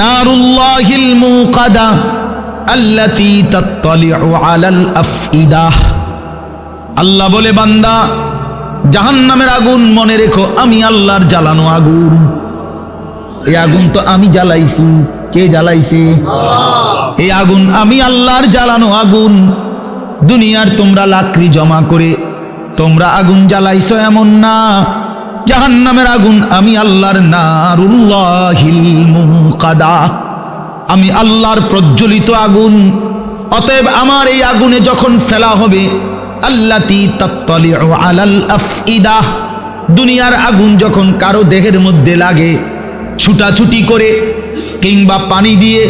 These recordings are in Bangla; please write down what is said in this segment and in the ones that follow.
নারুল্লাহিল মুকাদা আল্লাতী তাত্তালিউ আলাল আফইদাহ আল্লাহ বলে বান্দা জাহান্নামের আগুন মনে রেখো আমি আল্লাহর জ্বালানো আগুন। এই আগুন তো আমি জ্বালাইছি। কে জ্বালাইছে? এই আগুন আমি আল্লাহর জ্বালানো আগুন। দুনিয়ার তোমরা লাকড়ি জমা করে তোমরা আগুন জ্বালাইছো এমন না। জাহান্নামের আগুন আমি আল্লাহর নারুল্লাহিল মুকাদা। আমি আল্লাহর প্রজ্বলিত আগুন। অতএব আমার এই আগুনে যখন ফেলা হবে, আল্লাতি তাত্তালিউ আলাল আফইদা। দুনিয়ার আগুন যখন কারও দেহের মধ্যে লাগে, ছুটাছুটি করে কিংবা পানি দিয়ে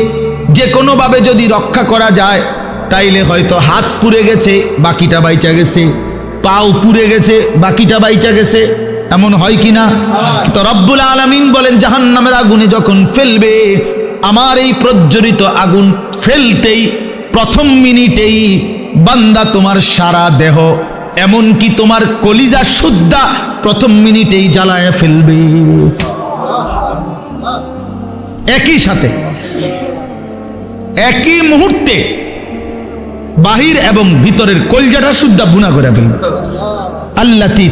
যে কোনোভাবে যদি রক্ষা করা যায়, তাইলে হয়তো হাত পুড়ে গেছে, বাকিটা বাইচা গেছে, পাও পুড়ে গেছে, বাকিটা বাইচা গেছে। এমন হয় কি না তো রব্বুল আলামিন বলেন, জাহান্নামের আগুনে যখন ফেলবে, আমার এই প্রজ্বলিত আগুন ফেলতেই, প্রথম মিনিটেই বান্দা তোমার সারা দেহ, এমনকি তোমার কলিজা শুদ্ধা প্রথম মিনিটেই জ্বালায় ফেলবে। একই সাথে, একই মুহূর্তে বাহির এবং ভিতরের কলজাটা শুদ্ধা বুনা করে ফেলবে। আল্লাতি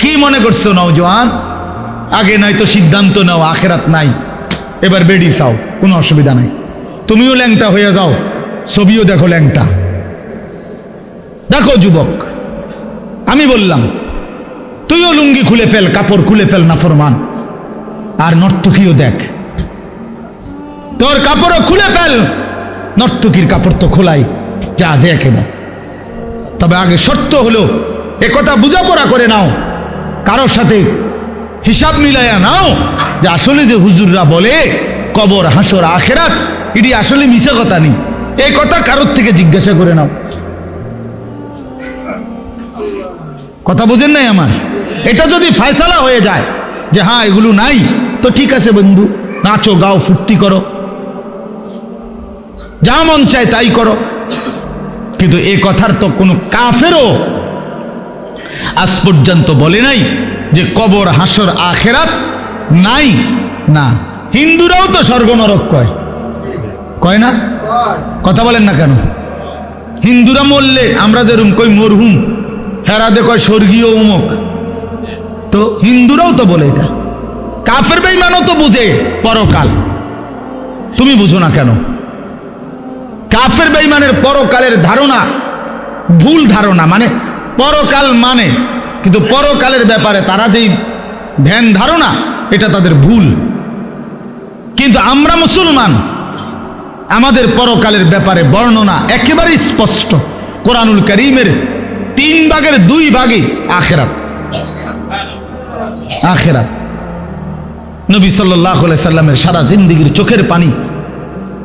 কি মনে করছ নাও নওজোয়ান? আগে নাই তো সিদ্ধান্ত নাও, আখেরাত নাই। এবার বেডি চাও, কোনো অসুবিধা নাই। তুমিও ল্যাংটা হয়ে যাও, ছবিও দেখো ল্যাংটা। দেখো যুবক, আমি বললাম, তুইও লুঙ্গি খুলে ফেল, কাপড় খুলে ফেল নাফরমান আর নর্তকীও দেখ। তোর কাপড়ও খুলে ফেল। নর্তকীর কাপড় তো খোলাই। যা দেখ এবার তবে আগে শর্ত হলো একথা বুঝাপড়া করে নাও। কারোর সাথে হিসাব মিলাইয়া নাও যে আসলে যে হুজুররা বলে, কবর, হাসর, আখেরাত এটি আসলে মিশে কথা নেই। এই কথা কারোর থেকে জিজ্ঞাসা করে নাও। কথা বোঝেন নাই আমার? এটা যদি ফয়সালা হয়ে যায় যে হ্যাঁ এগুলো নাই, তো ঠিক আছে বন্ধু। নাচো, গাও, ফুর্তি করো। যা মন চায় তাই করো। কিন্তু এ কথার তো কোনো কাফেরও আজ পর্যন্ত বলে নাই যে কবর হাসর আখেরাত নাই। না। হিন্দুরাও তো স্বর্গ নরক কয়। কয় না? কথা বলেন না কেন? হিন্দুরা মরলে আমরা যেরকম কই মরহুম হেরাদে কয় স্বর্গীয় উমক তো হিন্দুরাও তো বলে এটা। কাফের বেইমানও তো বুঝে পরকাল। তুমি বুঝো না কেন? কাফের বেইমানের পরকালের ধারণা ভুল ধারণা মানে পরকাল মানে। কিন্তু পরকালের ব্যাপারে তারা যেই ধ্যান ধারণা, এটা তাদের ভুল। কিন্তু আমরা মুসলমান, আমাদের পরকালের ব্যাপারে বর্ণনা একেবারেই স্পষ্ট। কোরআনুল করিমের তিন ভাগের দুই ভাগে আখেরাত। আখেরাত। নবী সাল্লাহ সাল্লামের সারা জিন্দিগির চোখের পানি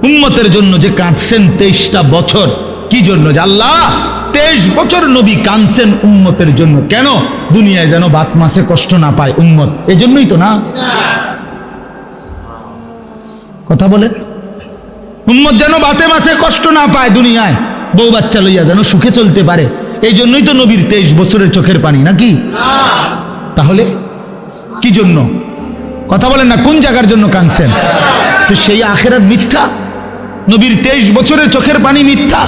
উম্মতের জন্য যে কাঁদছেন তেইশটা বছর, কি জন্য যে তেইশ বছর নবী কাঁদছেন উম্মতের জন্য। কেন? দুনিয়ায় যেন বাত মাসে কষ্ট না পায় উম্মত। এজন্যই তো না? কথা বলে উম্মত যেন বাতে মাসে কষ্ট না পায় দুনিয়ায়, বউ বাচ্চা লইয়া যেন সুখে চলতে পারে। এই জন্যই তো নবীর তেইশ বছরের চোখের পানি, নাকি? তাহলে কি জন্য? কথা বলেন না, কোন জায়গার জন্য কাঁদছেন? তো সেই আখেরাত মিথ্যা? নবীর তেইশ বছরের চোখের পানি মিথ্যা।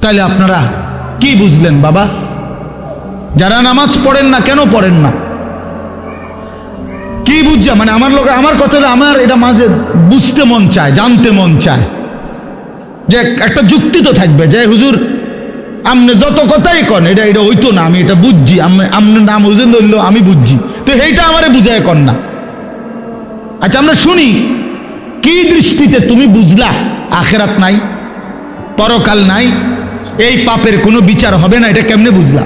তাহলে আপনারা কি বুঝলেন বাবা? যারা নামাজ পড়েন না, কেন পড়েন না? কি বুঝছে মানে আমার লোক, আমার কথা আমার এটা মাঝে বুঝতে মন চায়, জানতে মন চায়। যে একটা যুক্তি তো থাকবে যে, হুজুর আপনি যত কথাই কন, এটা এটা হইতো না, আমি এটা বুঝছি আপনার নাম হুজুর ধরলো আমি বুঝছি। তো এইটা আমারে বুঝায় কন না। আচ্ছা আমরা শুনি। কি দৃষ্টিতে তুমি বুঝলা? আখেরাত নাই, পরকাল নাই, এই পাপের কোনো বিচার হবে না, এটা কেমনে বুঝলা?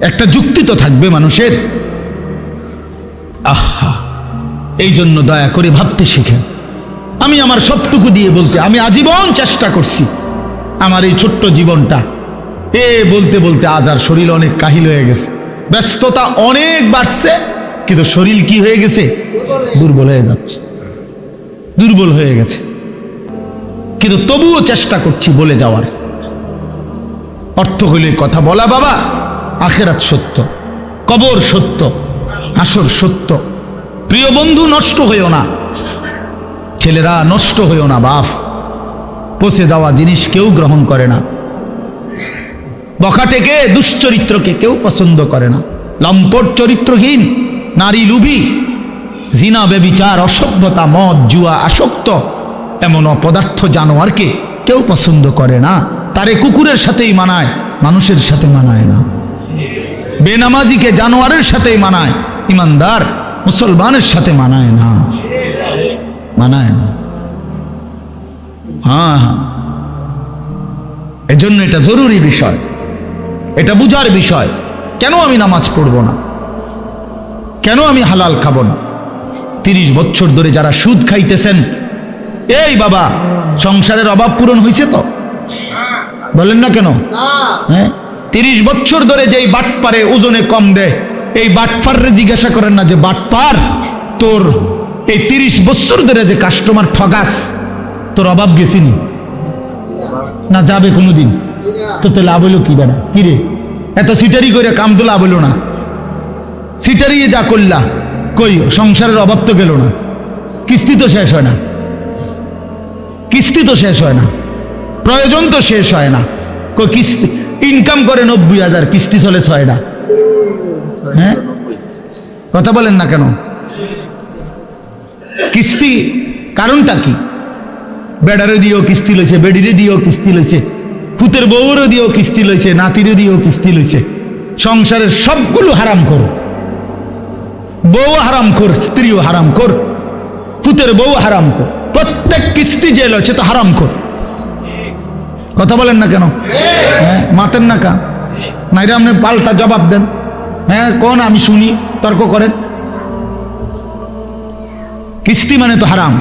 একটা যুক্তি তো থাকবে মানুষের। আহা, এই জন্য দয়া করে ভাবতে শিখেন। আমি আমার সবটুকু দিয়ে বলতে, আমি আজীবন চেষ্টা করছি আমার এই ছোট্ট জীবনটা। এ বলতে বলতে আজ আর শরীর অনেক কাহিল হয়ে গেছে। ব্যস্ততা অনেক বাড়ছে কিন্তু শরীর কি হয়ে গেছে? দুর্বল হয়ে যাচ্ছে। দুর্বল হয়ে গেছে। কিন্তু তবুও চেষ্টা করছি বলে যাওয়ার। অর্থ হইলে কথা বলা বাবা, আখেরাত সত্য, কবর সত্য, আসর সত্য। প্রিয় বন্ধু, নষ্ট হইও না। ছেলেরা, নষ্ট হইও না বাফ পচে যাওয়া জিনিস কেউ গ্রহণ করে না। বখাটেকে, দুশ্চরিত্রকে কেউ পছন্দ করে না। লম্পট চরিত্রহীন। নারী লুভি, জিনা বেবিচার অসভ্যতা, মদ, জুয়া, আসক্ত, এমন অপদার্থ জানোয়ারকে কেউ পছন্দ করে না। তারে কুকুরের সাথেই মানায়, মানুষের সাথে মানায় না। বেনামাজিকে জানোয়ারের সাথেই মানায়, ইমানদার, মুসলমানের সাথে মানায় না। মানায় না। হ্যাঁ হ্যাঁ। এজন্য এটা জরুরি বিষয়। এটা বুঝার বিষয়। কেন আমি নামাজ পড়ব না? কেন আমি হালাল খাব না? তিরিশ বছর ধরে যারা সুদ খাইতেছেন, এই বাবা, সংসারের অভাব পূরণ হয়েছে তো? বলেন না কেন? হ্যাঁ? তিরিশ বছর ধরে যেই বাট পারে ওজনে কম দেয়, এই বাটপাররে জিজ্ঞাসা করেন না যে, বাটপার, তোর এই তিরিশ বছর ধরে যে কাস্টমার ঠগাস, তোর অভাব গেছিনি না? যাবে কোনোদিন? তো তো লাভ হইল কি বেড়া? কিরে এত সিটারি করে কাম তো লাভ হইল না। সিটারি যা করলা, কই, সংসারের অভাব তো গেল না। কিস্তি তো শেষ হয় না। কিস্তি তো শেষ হয় না। প্রয়োজন তো শেষ হয় না। কই, কিস্তি ইনকাম করে নব্বই হাজার, কিস্তি চলে ছয়টা হ্যাঁ? কথা বলেন না কেন? কিস্তি কারণটা কি? বেড়ারে দিয়েও কিস্তি লইছে, বেডিরে দিয়েও কিস্তি লইছে, পুতের বউরও দিয়েও কিস্তি লইছে, নাতিরে দিয়েও কিস্তি লইছে। সংসারের সবগুলো হারাম কর। বউ হারাম কর, স্ত্রীও হারাম কর, পুতের বউ হারাম কর, প্রত্যেক কিস্তি যে লইছে তো হারাম কর। কথা বলেন না কেন? হ্যাঁ মাতেন না কা নাইরে আপনি পাল্টা জবাব দেন। হ্যাঁ কোন আমি শুনি, তর্ক করেন। কিস্তি মানে তো হারাম।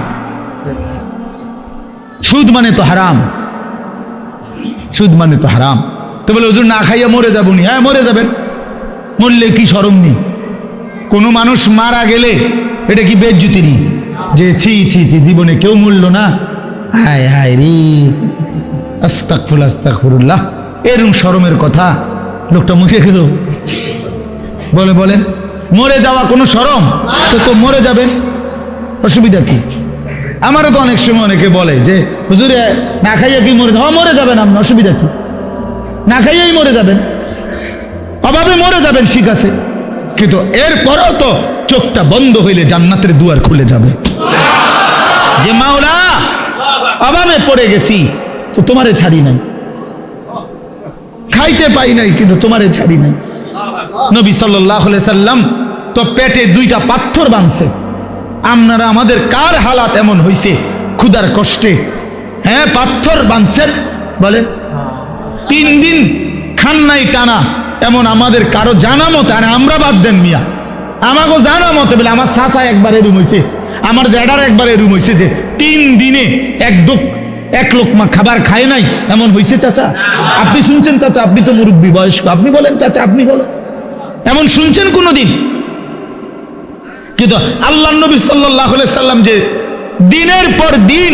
সুদ মানে তো হারাম। সুদ মানে তো হারাম। তো বলে, হুজুর, না খাইয়া মরে যাব নি। হ্যাঁ মরে যাবেন। মরলে কি সরম নি কোনো মানুষ মারা গেলে এটা কি বেজ্জুতি নি? যে ছি ছি ছি, জীবনে কেউ মরল না? হায় হায় রে। আস্তাকফুল আস্তাকফুরুল্লাহ এরম সরমের কথা লোকটা মুখে খেল বলে, বলেন, মরে যাওয়া কোনো সরম? তো তো মরে যাবেন। অসুবিধা কি? আমারও তো অনেক সময় অনেকে বলে যে, হুজুরে, না খাইয়া কি মরে হ্যাঁ মরে যাবেন আপনি, অসুবিধা কি? না খাইয়াই মরে যাবেন। অভাবে মরে যাবেন, ঠিক আছে। কিন্তু এরপরেও তো চোখটা বন্ধ হইলে জান্নাতের দুয়ার খুলে যাবে। যে মাওলা অভাবে পড়ে গেছি, তো তোমারে ছাড়ি নাই। খাইতে পাই নাই, কিন্তু তোমারে ছাড়ি নাই। নবী সাল্লাহ সাল্লাম তো পেটে দুইটা পাথর বাঁধছে। আপনারা আমাদের কার হালাত এমন হইছে? ক্ষুদার কষ্টে। হ্যাঁ পাথর বাঁধছেন, বলেন। তিন দিন খান নাই টানা। এমন আমাদের কারও জানা মতে, আর আমরা বাদ দেন মিয়া। আমাকেও জানা মতে বলে, আমার চাচা একবার এরুম হয়েছে আমার জ্যাডার একবার এরুম হয়েছে যে তিন দিনে এক দুঃখ এক লোকমা খাবার খায় নাই, এমন হয়েছে চাচা? আপনি শুনছেন চাচা আপনি তো মুরব্বী বয়স্ক, আপনি বলেন চাচা আপনি বলেন। এমন শুনছেন কোনোদিন? কিন্তু আল্লাহ নবী সাল্লাহ সাল্লাম যে দিনের পর দিন,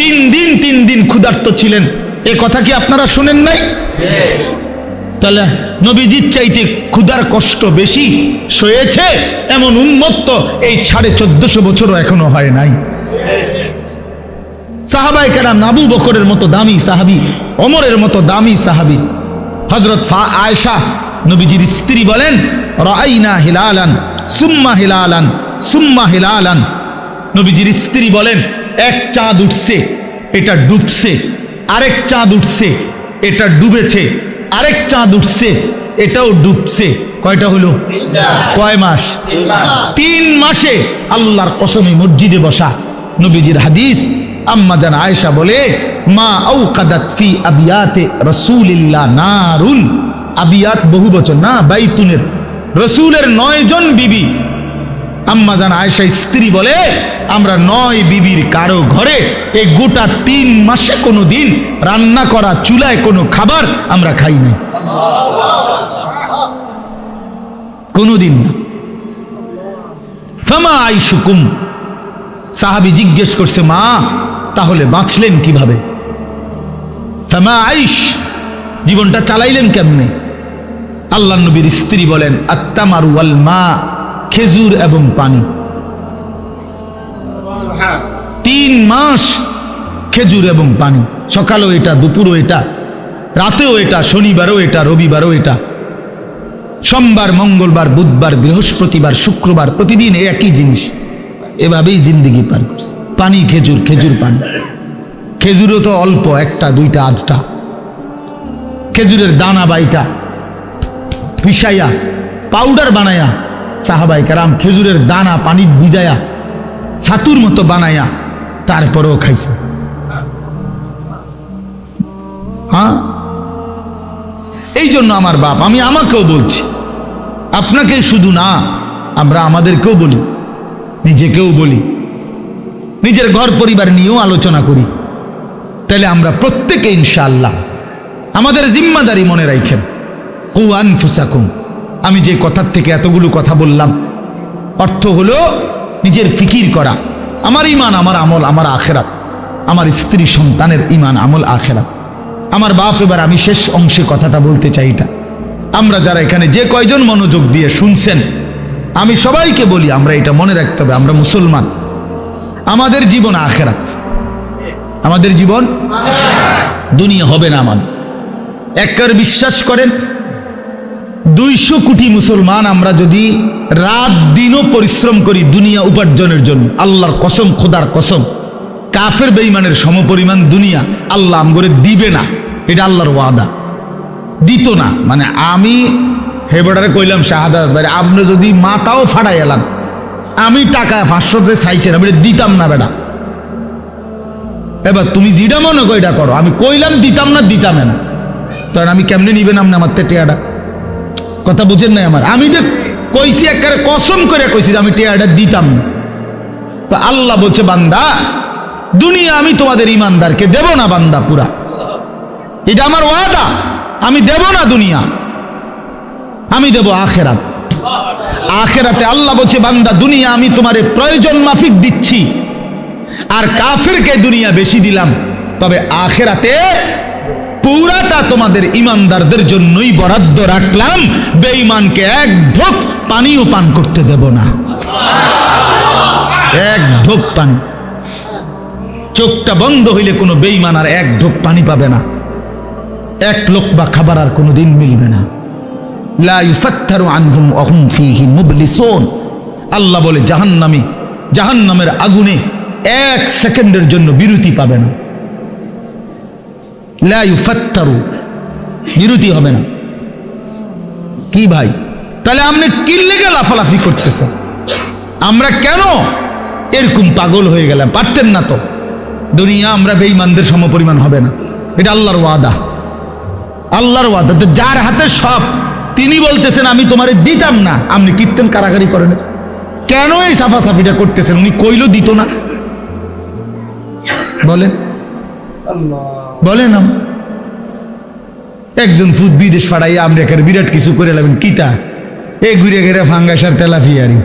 তিন দিন তিন দিন ক্ষুধার্ত ছিলেন, এ কথা কি আপনারা শুনেন নাই? তাহলে নবীজির চাইতে ক্ষুধার কষ্ট বেশি সয়েছে এমন উন্মত্ত এই সাড়ে চোদ্দশো বছরও এখনও হয় নাই। সাহাবাই কেরাম নাবু বকরের মতো দামি সাহাবি অমরের মতো দামি সাহাবি। হজরত ফা আয়সা নবীজির স্ত্রী বলেন রাইনা হিলালান, সুম্মা হিলালান সুম্মা হিলালান। নবীজির স্ত্রী বলেন, এক চাঁদ উঠছে, এটা ডুবছে, আরেক চাঁদ উঠছে, এটা ডুবেছে। আরেক চাঁদ উঠছে এটাও ডুবছে। কয়টা হলো? কয় মাস? তিন মাসে। আল্লাহর কসমে মসজিদে বসা। নবীজির হাদিস আম্মা জান আয়েশা বলে মা আউ কাদাত ফি আবিয়াতে রসুলিল্লাহ নারুন। আবিয়াত বহু বচন না বাইতুনের। রসুলের নয় জন বিবি। আম্মা জান আয়েশা স্ত্রী বলে আমরা নয় বিবির কারও ঘরে এই গোটা তিন মাসে কোনো দিন রান্না করা, চুলায় কোনো খাবার আমরা খাই নাই। কোনোদিন না। ফামা সাহাবি জিজ্ঞেস করছে, মা, তাহলে বাঁচলেন কীভাবে? ফেমা আইস, জীবনটা চালাইলেন কেমনে? আল্লাহ নবীর স্ত্রী বলেন আত্মামারু ওয়াল মা, খেজুর এবং পানি। তিন মাস খেজুর এবং পানি। সকালেও এটা, দুপুরও এটা, রাতেও এটা, শনিবারও এটা, রবিবারও এটা। সোমবার, মঙ্গলবার, বুধবার, বৃহস্পতিবার, শুক্রবার, প্রতিদিন একই জিনিস। এভাবেই জিন্দিগি পার করছে। পানি, খেজুর খেজুর পানি। খেজুরও তো অল্প, একটা, দুইটা, আধটা। খেজুরের দানা বাইটা পিসাইয়া পাউডার বানায়া সাহাবাই কারাম, খেজুরের দানা, পানি ভিজায়া ছাতুর মতো বানায়া তারপরেও খাইছে। হ্যাঁ? এই জন্য আমার বাপ, আমি আমাকেও বলছি, আপনাকে শুধু না, আমরা আমাদেরকেও বলি, নিজেকেও বলি, নিজের ঘর পরিবার নিয়েও আলোচনা করি। তাহলে আমরা প্রত্যেকে ইনশাআল্লাহ আমাদের জিম্মাদারি মনে রাখেন। কুয়ান ফুসাকুম আমি যে কথার থেকে এতগুলো কথা বললাম, অর্থ হলো নিজের ফিকির করা। আমার ইমান আমার আমল, আমার আখেরাত। আমার স্ত্রী সন্তানের ইমান আমল, আখেরাত। আমার বাপ, এবার আমি শেষ অংশে কথাটা বলতে চাই এটা। আমরা যারা এখানে যে কয়জন মনোযোগ দিয়ে শুনছেন, আমি সবাইকে বলি, আমরা এটা মনে রাখতে হবে, আমরা মুসলমান। আমাদের জীবন আখেরাত। আমাদের জীবন? দুনিয়া হবে না আমাদের। একবার বিশ্বাস করেন দুইশো কোটি মুসলমান আমরা যদি রাত দিনও পরিশ্রম করি দুনিয়া উপার্জনের জন্য, আল্লাহর কসম, খোদার কসম, কাফের বেইমানের সমপরিমাণ দুনিয়া আল্লাহ আমগরে দিবে না, এটা আল্লাহর ওয়াদা। দিত না মানে আমি হেবডারে কইলাম শাহাদাত ভাই, আপনি যদি মাতাও ফাড়াই এলাম আমি টাকা পাঁচশো যে চাইছেন, আমি দিতাম না বেটা। এবার তুমি যেটা মনে করো, এটা করো। আমি কইলাম দিতাম না দিতাম না। তখন আমি কেমনে নিবেন আপনি আমার টেয়াটা কথা বুঝেন নাই আমার। আমি যে কইছি একেবারে কসম করে কইছি যে আমি টেয়াটা দিতাম। তো আল্লাহ বলছে, বান্দা, দুনিয়া আমি তোমাদের ইমানদারকে দেব না বান্দা পুরা। এটা আমার ওয়াদা। আমি দেব না দুনিয়া। আমি দেব আখেরাত। আখেরাতে আল্লাহ বলছে, বান্দা, দুনিয়া আমি তোমারে প্রয়োজন মাফিক দিচ্ছি। আর কাফেরকে দুনিয়া বেশি দিলাম। তবে আখেরাতে পুরাটা তোমাদের ইমানদারদের জন্যই বরাদ্দ রাখলাম। বেঈমানকে এক ঢোক পানিও পান করতে দেব না। এক ঢোক পানি। চোখটা বন্ধ হইলে কোনো বেঈমান আর এক ঢোক পানি পাবে না। এক লোক বা খাবার আর কোনো দিন মিলবে না। আল্লাহ বলে, জাহান্নামী, জাহান্নামের আগুনে এক সেকেন্ডের জন্য বিরতি পাবে না। লা ইউফাত্তারু। বিরতি হবে না। কি ভাই? তাহলে আপনি কি লেগে লাফালাফি করতেছেন? আমরা কেন এরকম পাগল হয়ে গেলাম? পারতেন না তো। দুনিয়া আমরা বেঈমানদের সমপরিমাণ হবে না। এটা আল্লাহর ওয়াদা। আল্লাহর ওয়াদা। তো যার হাতে সব, তিনি বলতেছেন, আমি তোমারে দিতাম না। আপনি কীর্তন কারাগারি করেন। কেন এই সাফাসাফিটা করতেছেন? উনি কইলো দিত না। বলেন। বলেন না একজন ফুট বিদেশ ফাড়াইয়া আমরা বিরাট কিছু করে লাগবেন কিতা? এ ঘুরে ঘেরে ফাঙ্গাসার তেলাফিয়ারি।